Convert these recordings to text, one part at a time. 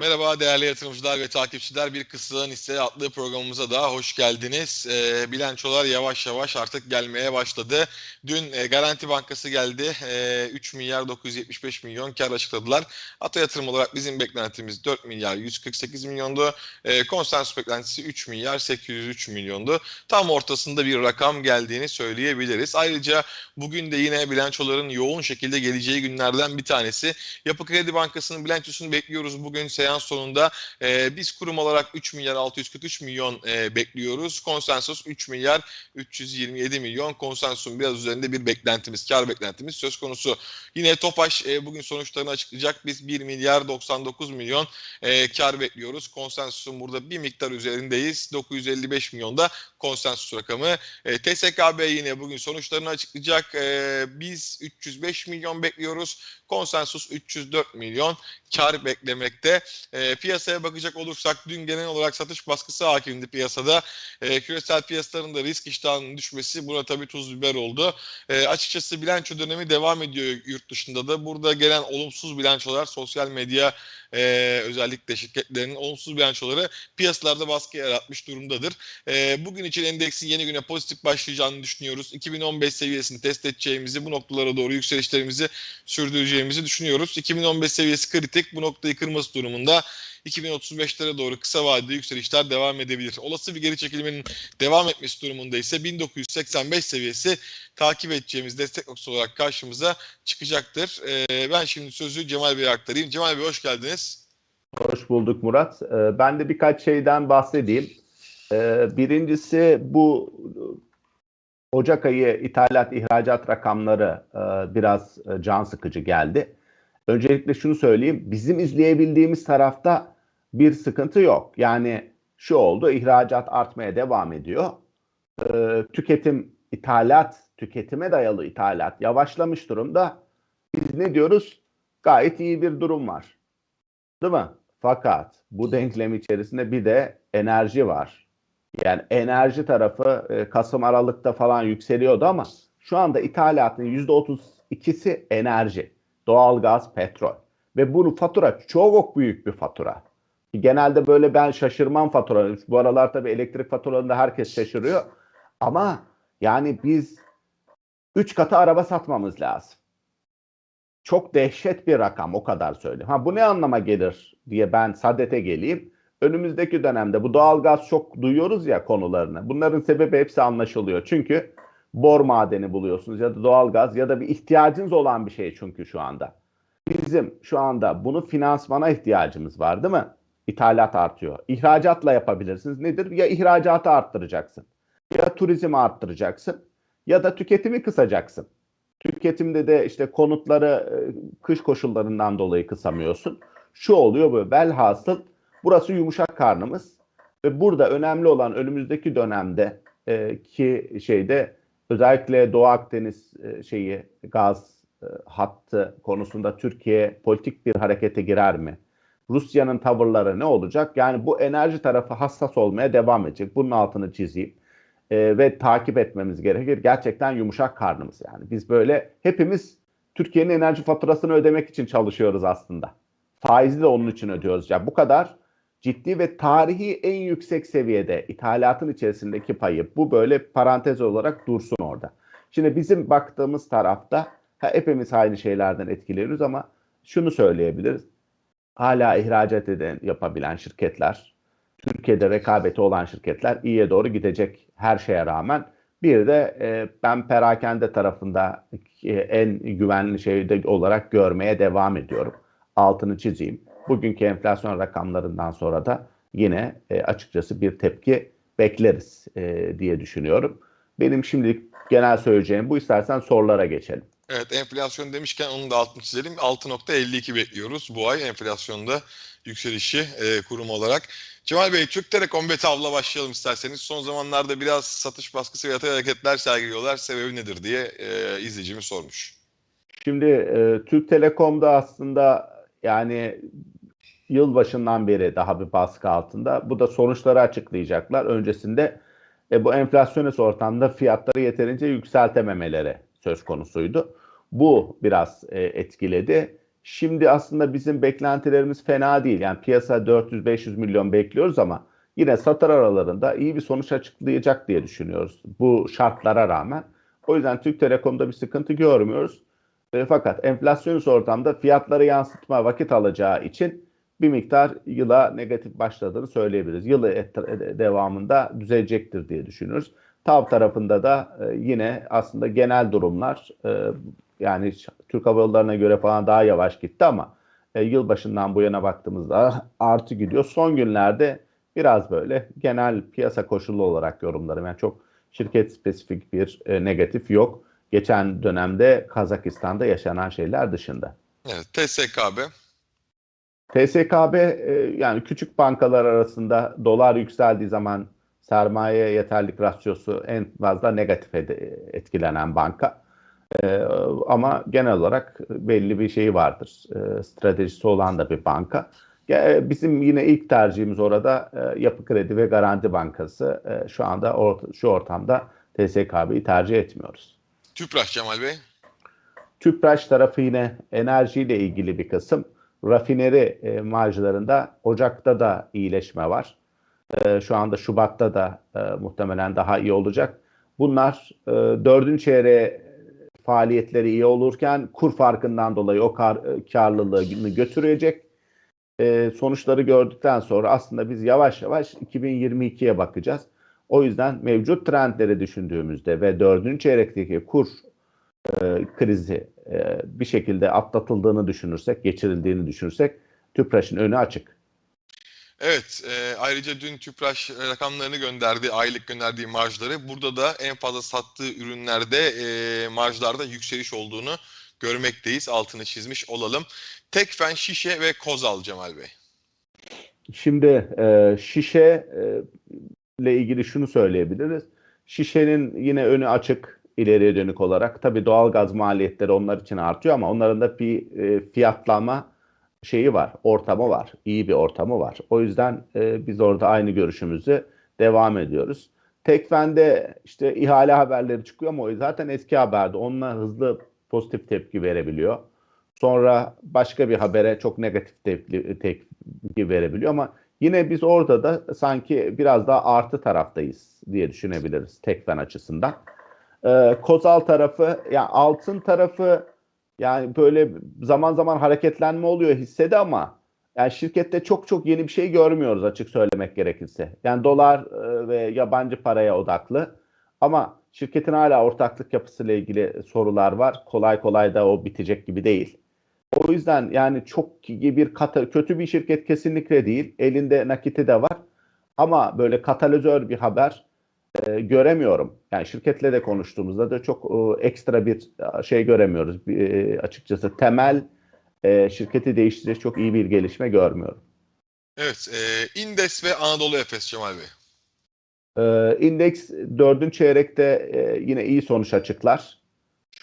Merhaba değerli yatırımcılar ve takipçiler. Bir Kısığın Hisse adlı programımıza da hoş geldiniz. E, bilançolar yavaş yavaş artık gelmeye başladı. Dün e, Garanti Bankası geldi. E, 3 milyar 975 milyon kar açıkladılar. Ata yatırım olarak bizim beklentimiz 4 milyar 148 milyondu. E, konsens beklentisi 3 milyar 803 milyondu. Tam ortasında bir rakam geldiğini söyleyebiliriz. Ayrıca bugün de yine bilançoların yoğun şekilde geleceği günlerden bir tanesi. Yapı Kredi Bankası'nın bilançosunu bekliyoruz. Bugün seans sonunda e, biz kurum olarak 3 milyar 643 milyon e, bekliyoruz. Konsensus 3 milyar 327 milyon. Konsensusun biraz üzerinde bir beklentimiz, kar beklentimiz söz konusu. Yine Topaş e, bugün sonuçlarını açıklayacak. Biz 1 milyar 99 milyon e, kar bekliyoruz. Konsensusun burada bir miktar üzerindeyiz. 955 milyonda konsensus rakamı. E, TSKB yine bugün sonuçlarını açıklayacak. E, biz 305 milyon bekliyoruz. Konsensus 304 milyon kar beklemekte. E, piyasaya bakacak olursak dün genel olarak satış baskısı hakimdi piyasada. E, küresel piyasaların da risk iştahının düşmesi buna tabii tuz biber oldu. E, açıkçası bilanço dönemi devam ediyor yurt dışında da. Burada gelen olumsuz bilançolar sosyal medya e, özellikle şirketlerin olumsuz bilançoları piyasalarda baskı yaratmış durumdadır. E, bugün için endeksin yeni güne pozitif başlayacağını düşünüyoruz. 2015 seviyesini test edeceğimizi, bu noktalara doğru yükselişlerimizi sürdüreceğimizi düşünüyoruz. 2015 seviyesi kritik. Bu noktayı kırması durumunda 2035'lere doğru kısa vadeli yükselişler devam edebilir. Olası bir geri çekilmenin devam etmesi durumunda ise 1985 seviyesi takip edeceğimiz destek noktası olarak karşımıza çıkacaktır. Ee, ben şimdi sözü Cemal Bey'e aktarayım. Cemal Bey hoş geldiniz. Hoş bulduk Murat. Ee, ben de birkaç şeyden bahsedeyim. Ee, birincisi bu Ocak ayı ithalat ihracat rakamları e, biraz e, can sıkıcı geldi. Öncelikle şunu söyleyeyim. Bizim izleyebildiğimiz tarafta bir sıkıntı yok. Yani şu oldu. ihracat artmaya devam ediyor. Ee, tüketim, ithalat, tüketime dayalı ithalat yavaşlamış durumda. Biz ne diyoruz? Gayet iyi bir durum var. Değil mi? Fakat bu denklem içerisinde bir de enerji var. Yani enerji tarafı e, Kasım Aralık'ta falan yükseliyordu ama şu anda ithalatın %32'si enerji. Doğalgaz, petrol. Ve bunu fatura çok büyük bir fatura. Genelde böyle ben şaşırmam fatura. Bu aralar tabii elektrik faturalarında herkes şaşırıyor. Ama yani biz 3 katı araba satmamız lazım. Çok dehşet bir rakam o kadar söyleyeyim. Ha bu ne anlama gelir diye ben sadete geleyim. Önümüzdeki dönemde bu doğalgaz çok duyuyoruz ya konularını. Bunların sebebi hepsi anlaşılıyor. Çünkü bor madeni buluyorsunuz ya da doğalgaz ya da bir ihtiyacınız olan bir şey çünkü şu anda. Bizim şu anda bunu finansmana ihtiyacımız var değil mi? İthalat artıyor. İhracatla yapabilirsiniz. Nedir? Ya ihracatı arttıracaksın. Ya turizmi arttıracaksın. Ya da tüketimi kısacaksın. Tüketimde de işte konutları kış koşullarından dolayı kısamıyorsun. Şu oluyor böyle. Velhasıl burası yumuşak karnımız. Ve burada önemli olan önümüzdeki dönemde e, ki şeyde özellikle Doğu Akdeniz e, şeyi gaz e, hattı konusunda Türkiye politik bir harekete girer mi? Rusya'nın tavırları ne olacak? Yani bu enerji tarafı hassas olmaya devam edecek. Bunun altını çizeyim. E, ve takip etmemiz gerekir. Gerçekten yumuşak karnımız yani. Biz böyle hepimiz Türkiye'nin enerji faturasını ödemek için çalışıyoruz aslında. Faizi de onun için ödüyoruz. Yani bu kadar ciddi ve tarihi en yüksek seviyede ithalatın içerisindeki payı. Bu böyle parantez olarak dursun orada. Şimdi bizim baktığımız tarafta ha, hepimiz aynı şeylerden etkileniyoruz ama şunu söyleyebiliriz. Hala ihracat eden, yapabilen şirketler, Türkiye'de rekabeti olan şirketler iyiye doğru gidecek her şeye rağmen. Bir de e, ben perakende tarafında e, en güvenli şey olarak görmeye devam ediyorum. Altını çizeyim. Bugünkü enflasyon rakamlarından sonra da yine e, açıkçası bir tepki bekleriz e, diye düşünüyorum. Benim şimdilik genel söyleyeceğim bu. İstersen sorulara geçelim. Evet enflasyon demişken onun da altını çizelim. 6.52 bekliyoruz bu ay enflasyonda yükselişi e, kurum olarak. Cemal Bey Türk Telekom ve Tavla başlayalım isterseniz. Son zamanlarda biraz satış baskısı ve yatay hareketler sergiliyorlar. Sebebi nedir diye e, izleyicimiz sormuş. Şimdi e, Türk Telekom'da aslında yani yılbaşından beri daha bir baskı altında. Bu da sonuçları açıklayacaklar. Öncesinde e, bu enflasyonist ortamda fiyatları yeterince yükseltememeleri söz konusuydu. Bu biraz e, etkiledi. Şimdi aslında bizim beklentilerimiz fena değil. Yani piyasa 400-500 milyon bekliyoruz ama yine satır aralarında iyi bir sonuç açıklayacak diye düşünüyoruz bu şartlara rağmen. O yüzden Türk Telekom'da bir sıkıntı görmüyoruz. E, fakat enflasyonist ortamda fiyatları yansıtma vakit alacağı için bir miktar yıla negatif başladığını söyleyebiliriz. Yılı et- devamında düzelecektir diye düşünüyoruz. TAV tarafında da e, yine aslında genel durumlar e, yani Türk Hava Yolları'na göre falan daha yavaş gitti ama e, yılbaşından bu yana baktığımızda artı gidiyor. Son günlerde biraz böyle genel piyasa koşulu olarak yorumlarım. Yani çok şirket spesifik bir e, negatif yok. Geçen dönemde Kazakistan'da yaşanan şeyler dışında. Evet, TSKB. TSKB e, yani küçük bankalar arasında dolar yükseldiği zaman sermaye yeterlik rasyosu en fazla negatif etkilenen banka. E, ama genel olarak belli bir şeyi vardır. E, stratejisi olan da bir banka. E, bizim yine ilk tercihimiz orada e, Yapı Kredi ve Garanti Bankası. E, şu anda or- şu ortamda TSKB'yi tercih etmiyoruz. Tüpraş Cemal Bey. Tüpraş tarafı yine enerjiyle ilgili bir kısım. Rafineri e, marjlarında Ocak'ta da iyileşme var. E, şu anda Şubat'ta da e, muhtemelen daha iyi olacak. Bunlar e, dördüncü çeyreğe faaliyetleri iyi olurken kur farkından dolayı o kar, e, karlılığını götürecek. E, sonuçları gördükten sonra aslında biz yavaş yavaş 2022'ye bakacağız. O yüzden mevcut trendleri düşündüğümüzde ve dördüncü çeyrekteki kur e, krizi e, bir şekilde atlatıldığını düşünürsek, geçirildiğini düşünürsek Tüpraş'ın önü açık. Evet, e, ayrıca dün Tüpraş rakamlarını gönderdi, aylık gönderdiği marjları. Burada da en fazla sattığı ürünlerde e, marjlarda yükseliş olduğunu görmekteyiz. Altını çizmiş olalım. Tekfen, Şişe ve Kozal Cemal Bey. Şimdi e, şişe e, ile ilgili şunu söyleyebiliriz. Şişenin yine önü açık ileriye dönük olarak. Tabii doğalgaz maliyetleri onlar için artıyor ama onların da bir e, fiyatlama şeyi var, ortamı var, iyi bir ortamı var. O yüzden e, biz orada aynı görüşümüzü devam ediyoruz. Tekfen'de işte ihale haberleri çıkıyor ama o zaten eski haberdi. Onunla hızlı pozitif tepki verebiliyor. Sonra başka bir habere çok negatif tepki, tepki verebiliyor ama yine biz orada da sanki biraz daha artı taraftayız diye düşünebiliriz Tekfen açısından. Ee, Kozal tarafı, yani altın tarafı yani böyle zaman zaman hareketlenme oluyor hissede ama yani şirkette çok çok yeni bir şey görmüyoruz açık söylemek gerekirse. Yani dolar e, ve yabancı paraya odaklı ama şirketin hala ortaklık yapısıyla ilgili sorular var. Kolay kolay da o bitecek gibi değil. O yüzden yani çok bir kata, kötü bir şirket kesinlikle değil. Elinde nakiti de var. Ama böyle katalizör bir haber e, göremiyorum. Yani şirketle de konuştuğumuzda da çok e, ekstra bir e, şey göremiyoruz. E, açıkçası temel e, şirketi değiştirecek çok iyi bir gelişme görmüyorum. Evet, e, İndes ve Anadolu Efes Cemal Bey. E, indeks dördüncü çeyrekte e, yine iyi sonuç açıklar.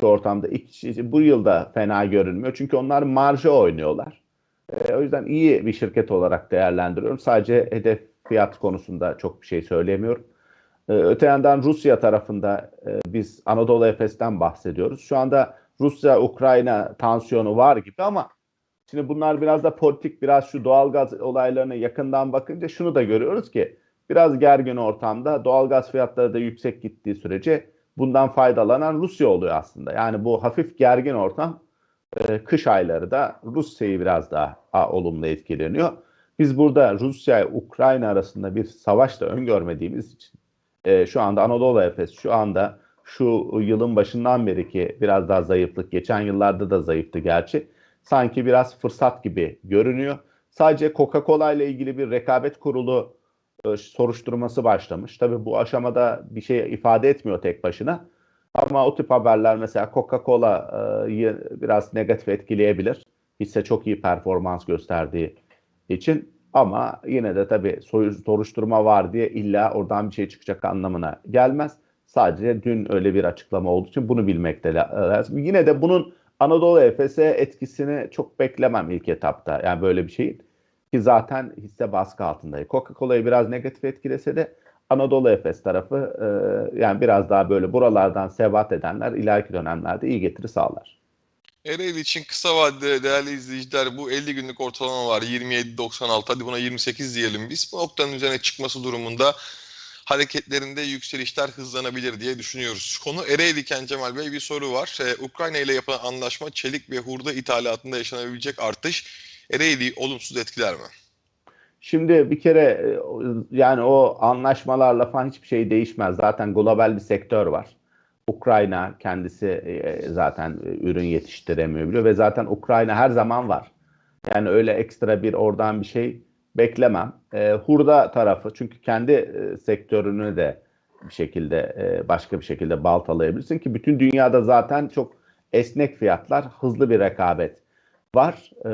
Şu ortamda ilk, bu yılda fena görünmüyor. Çünkü onlar marjı oynuyorlar. E, o yüzden iyi bir şirket olarak değerlendiriyorum. Sadece hedef fiyat konusunda çok bir şey söyleyemiyorum. E, öte yandan Rusya tarafında e, biz Anadolu Efes'ten bahsediyoruz. Şu anda Rusya-Ukrayna tansiyonu var gibi ama şimdi bunlar biraz da politik, biraz şu doğalgaz olaylarına yakından bakınca şunu da görüyoruz ki biraz gergin ortamda doğalgaz fiyatları da yüksek gittiği sürece bundan faydalanan Rusya oluyor aslında. Yani bu hafif gergin ortam e, kış ayları da Rusya'yı biraz daha olumlu etkileniyor. Biz burada Rusya ile Ukrayna arasında bir savaş da öngörmediğimiz için e, şu anda Anadolu Efes şu anda şu yılın başından beri ki biraz daha zayıflık geçen yıllarda da zayıftı gerçi sanki biraz fırsat gibi görünüyor. Sadece Coca-Cola ile ilgili bir rekabet kurulu e, soruşturması başlamış. Tabii bu aşamada bir şey ifade etmiyor tek başına. Ama o tip haberler mesela Coca-Cola'yı biraz negatif etkileyebilir. Hisse çok iyi performans gösterdiği için. Ama yine de tabii soruşturma var diye illa oradan bir şey çıkacak anlamına gelmez. Sadece dün öyle bir açıklama olduğu için bunu bilmek de lazım. Yine de bunun Anadolu Efes'e etkisini çok beklemem ilk etapta. Yani böyle bir şeyin. Ki zaten hisse baskı altındaydı. Coca-Cola'yı biraz negatif etkilese de Anadolu Efes tarafı e, yani biraz daha böyle buralardan sebat edenler ileriki dönemlerde iyi getiri sağlar. Ereğli için kısa vadede değerli izleyiciler bu 50 günlük ortalama var 27.96 hadi buna 28 diyelim biz. Bu noktanın üzerine çıkması durumunda hareketlerinde yükselişler hızlanabilir diye düşünüyoruz. Konu Ereğli'ken Cemal Bey bir soru var. Ee, Ukrayna ile yapılan anlaşma çelik ve hurda ithalatında yaşanabilecek artış Ereğli'yi olumsuz etkiler mi? Şimdi bir kere e, yani o anlaşmalarla falan hiçbir şey değişmez. Zaten global bir sektör var. Ukrayna kendisi e, zaten ürün yetiştiremiyor biliyor ve zaten Ukrayna her zaman var. Yani öyle ekstra bir oradan bir şey beklemem. E, hurda tarafı çünkü kendi e, sektörünü de bir şekilde e, başka bir şekilde baltalayabilirsin ki bütün dünyada zaten çok esnek fiyatlar, hızlı bir rekabet var E,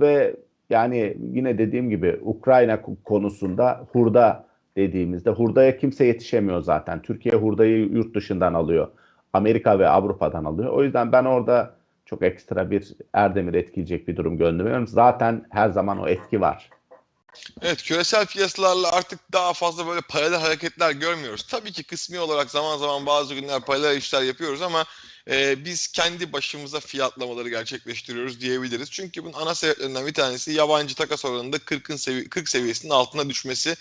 ve yani yine dediğim gibi Ukrayna konusunda hurda dediğimizde hurdaya kimse yetişemiyor zaten. Türkiye hurdayı yurt dışından alıyor. Amerika ve Avrupa'dan alıyor. O yüzden ben orada çok ekstra bir Erdemir etkileyecek bir durum göndermiyorum. Zaten her zaman o etki var. Evet küresel piyasalarla artık daha fazla böyle paralel hareketler görmüyoruz. Tabii ki kısmi olarak zaman zaman bazı günler paralel işler yapıyoruz ama e, biz kendi başımıza fiyatlamaları gerçekleştiriyoruz diyebiliriz. Çünkü bunun ana sebeplerinden bir tanesi yabancı takas oranında 40'ın sevi 40 seviyesinin altına düşmesi.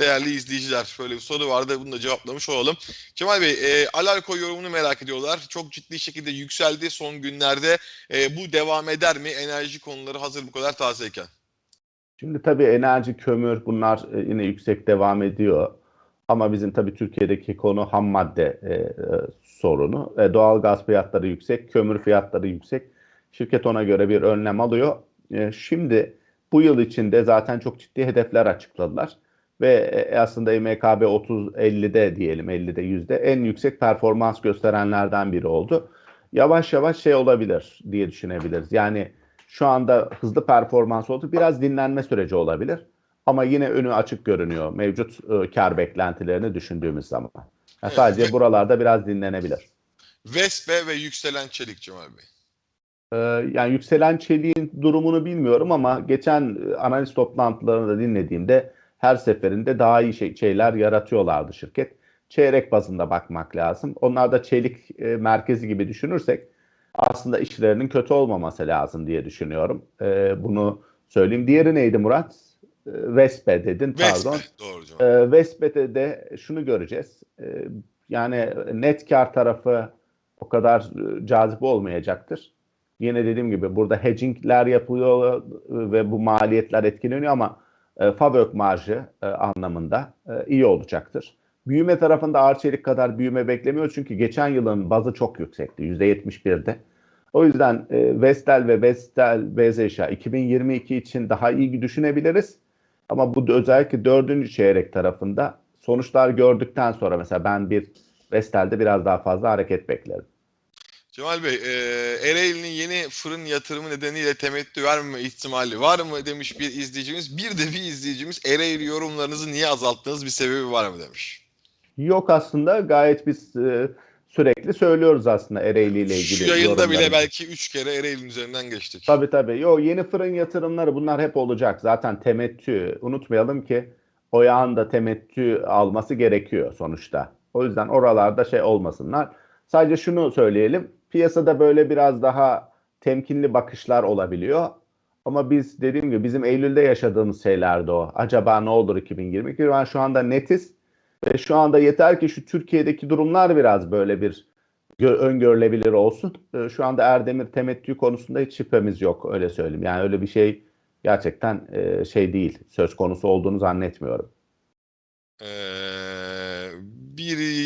Değerli izleyiciler böyle bir soru vardı bunu da cevaplamış olalım. Cemal Bey e, Alarko yorumunu merak ediyorlar. Çok ciddi şekilde yükseldi son günlerde. E, bu devam eder mi? Enerji konuları hazır bu kadar tazeyken. Şimdi tabii enerji, kömür bunlar e, yine yüksek devam ediyor. Ama bizim tabii Türkiye'deki konu ham madde e, e, sorunu. E, doğal gaz fiyatları yüksek, kömür fiyatları yüksek. Şirket ona göre bir önlem alıyor. E, şimdi bu yıl içinde zaten çok ciddi hedefler açıkladılar. Ve e, aslında MKB 30-50'de diyelim 50'de yüzde en yüksek performans gösterenlerden biri oldu. Yavaş yavaş şey olabilir diye düşünebiliriz. Yani şu anda hızlı performans oldu. Biraz dinlenme süreci olabilir. Ama yine önü açık görünüyor mevcut e, kar beklentilerini düşündüğümüz zaman. Yani Evet. sadece buralarda biraz dinlenebilir. Vespe ve yükselen çelik Cemal Bey. Ee, yani yükselen çeliğin durumunu bilmiyorum ama geçen e, analiz toplantılarını da dinlediğimde her seferinde daha iyi şey, şeyler yaratıyorlardı şirket. Çeyrek bazında bakmak lazım. Onlar da çelik e, merkezi gibi düşünürsek aslında işlerinin kötü olmaması lazım diye düşünüyorum. Ee, bunu söyleyeyim. Diğeri neydi Murat? Ee, Vespe dedin Vespe. pardon. Doğru. Ee, Vespe'de de şunu göreceğiz. Ee, yani net kar tarafı o kadar e, cazip olmayacaktır. Yine dediğim gibi burada hedgingler yapılıyor e, ve bu maliyetler etkileniyor ama e, fabrik marjı e, anlamında e, iyi olacaktır. Büyüme tarafında Arçelik kadar büyüme beklemiyor çünkü geçen yılın bazı çok yüksekti. %71'de. O yüzden e, Vestel ve Vestel BZŞ 2022 için daha iyi düşünebiliriz. Ama bu özellikle dördüncü çeyrek tarafında sonuçlar gördükten sonra mesela ben bir Vestel'de biraz daha fazla hareket beklerim. Cemal Bey, e, Ereğli'nin yeni fırın yatırımı nedeniyle temettü vermeme ihtimali var mı demiş bir izleyicimiz. Bir de bir izleyicimiz Ereğli yorumlarınızı niye azalttınız bir sebebi var mı demiş. Yok aslında gayet biz e, sürekli söylüyoruz aslında Ereğli ile ilgili. Şu yayında bile belki 3 kere Ereğli'nin üzerinden geçtik. Tabii tabii. Yo yeni fırın yatırımları bunlar hep olacak. Zaten temettü unutmayalım ki oyağın da temettü alması gerekiyor sonuçta. O yüzden oralarda şey olmasınlar. Sadece şunu söyleyelim. Piyasada böyle biraz daha temkinli bakışlar olabiliyor. Ama biz dediğim gibi bizim Eylül'de yaşadığımız şeylerdi o. Acaba ne olur 2022? Ben şu anda netiz ve şu anda yeter ki şu Türkiye'deki durumlar biraz böyle bir gö- öngörülebilir olsun. Ee, Şu anda Erdemir temettü konusunda hiç şüphemiz yok öyle söyleyeyim. Yani öyle bir şey gerçekten e, şey değil. Söz konusu olduğunu zannetmiyorum. Ee,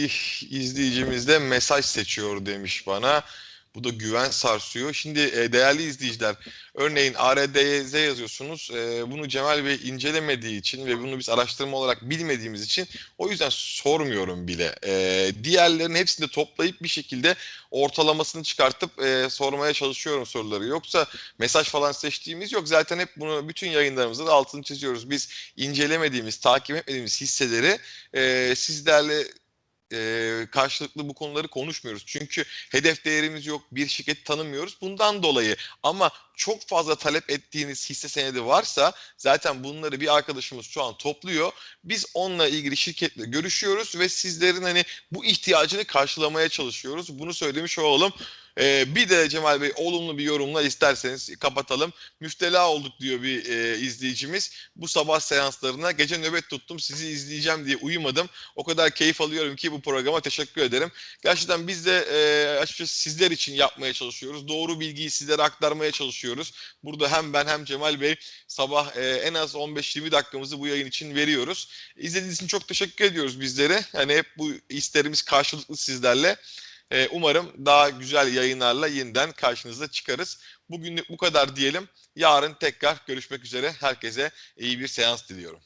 bir izleyicimiz de mesaj seçiyor demiş bana. Bu da güven sarsıyor. Şimdi e, değerli izleyiciler, örneğin ARDZ yazıyorsunuz. E, bunu Cemal Bey incelemediği için ve bunu biz araştırma olarak bilmediğimiz için o yüzden sormuyorum bile. E, diğerlerinin hepsini de toplayıp bir şekilde ortalamasını çıkartıp e, sormaya çalışıyorum soruları. Yoksa mesaj falan seçtiğimiz yok. Zaten hep bunu bütün yayınlarımızda da altını çiziyoruz. Biz incelemediğimiz, takip etmediğimiz hisseleri e, sizlerle e, karşılıklı bu konuları konuşmuyoruz. Çünkü hedef değerimiz yok, bir şirketi tanımıyoruz. Bundan dolayı ama çok fazla talep ettiğiniz hisse senedi varsa zaten bunları bir arkadaşımız şu an topluyor. Biz onunla ilgili şirketle görüşüyoruz ve sizlerin hani bu ihtiyacını karşılamaya çalışıyoruz. Bunu söylemiş olalım. E, bir de Cemal Bey olumlu bir yorumla isterseniz kapatalım. Müftela olduk diyor bir e, izleyicimiz. Bu sabah seanslarına gece nöbet tuttum sizi izleyeceğim diye uyumadım. O kadar keyif alıyorum ki bu programa teşekkür ederim. Gerçekten biz de e, açıkçası sizler için yapmaya çalışıyoruz. Doğru bilgiyi sizlere aktarmaya çalışıyoruz. Burada hem ben hem Cemal Bey sabah e, en az 15-20 dakikamızı bu yayın için veriyoruz. İzlediğiniz için çok teşekkür ediyoruz bizlere. Hani hep bu isterimiz karşılıklı sizlerle. E, umarım daha güzel yayınlarla yeniden karşınızda çıkarız. Bugünlük bu kadar diyelim. Yarın tekrar görüşmek üzere. Herkese iyi bir seans diliyorum.